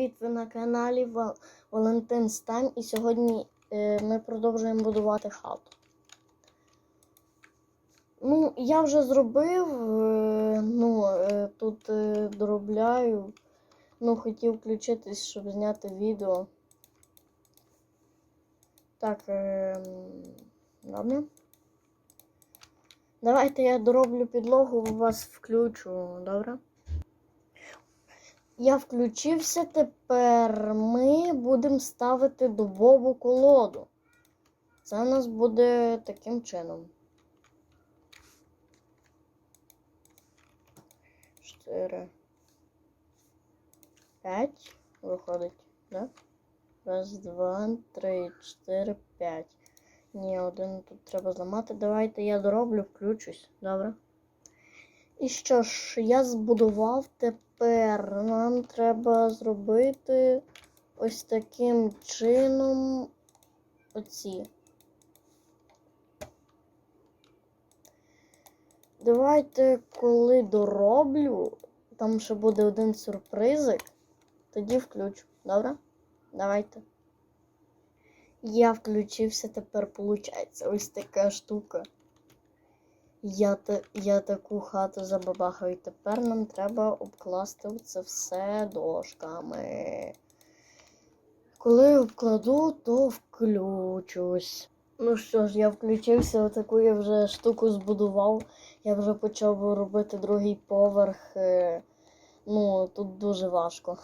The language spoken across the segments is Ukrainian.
привіт! Ви на каналі Валентин Стань і сьогодні е, ми продовжуємо будувати хату. Ну, я вже зробив, е, ну, е, тут доробляю. Ну, хотів включитись, щоб зняти відео. Так, добре. Давайте я дороблю підлогу, вас включу, добре? Я включився тепер. Ми будемо ставити дубову колоду. Це у нас буде таким чином. Чотири. П'ять. Виходить, да? Раз, два, три, чотири, п'ять. Ні, один тут треба зламати. Давайте я дороблю, включусь, добре? І що ж, я збудував тепер. Нам треба зробити ось таким чином оці. Давайте, коли дороблю, там ще буде один сюрпризик, тоді включу. Добре? Давайте. Я включився, тепер виходить ось така штука. Я, я таку хату забабахаю. Тепер нам треба обкласти це все дошками. Коли обкладу, то включусь. Ну що ж, я включився, отаку я вже штуку збудував. Я вже почав робити другий поверх. е, Ну, тут дуже важко.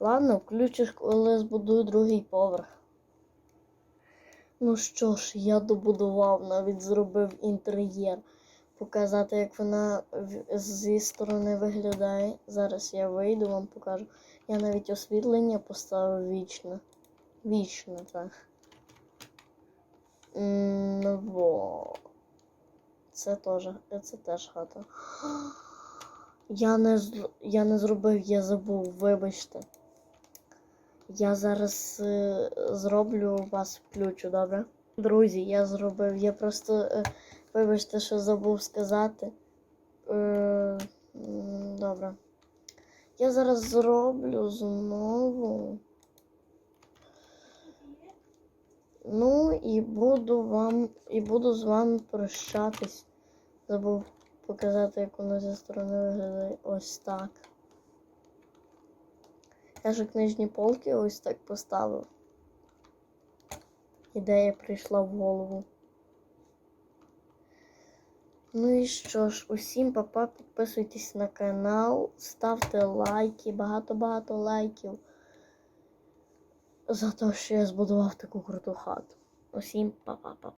Ладно, включиш, коли збудую другий поверх. Ну що ж, я добудував, навіть зробив інтер'єр. Показати, як вона зі сторони виглядає. Зараз я вийду, вам покажу. Я навіть освітлення поставив вічно. Вічно, так. Ну. Це теж, це теж хата. Я не, я не зробив, я забув, вибачте. Я зараз е, зроблю вас включу, добре? Друзі, я зробив. Я просто, е, вибачте, що забув сказати. Е, добре. Я зараз зроблю знову. Ну і буду вам і буду з вами прощатись. Забув показати, як воно зі сторони виглядає. Ось так. Я ж книжні полки ось так поставив. Ідея прийшла в голову. Ну і що ж, усім папа, підписуйтесь на канал, ставте лайки, багато-багато лайків. За те, що я збудував таку круту хату. Усім па-па-па.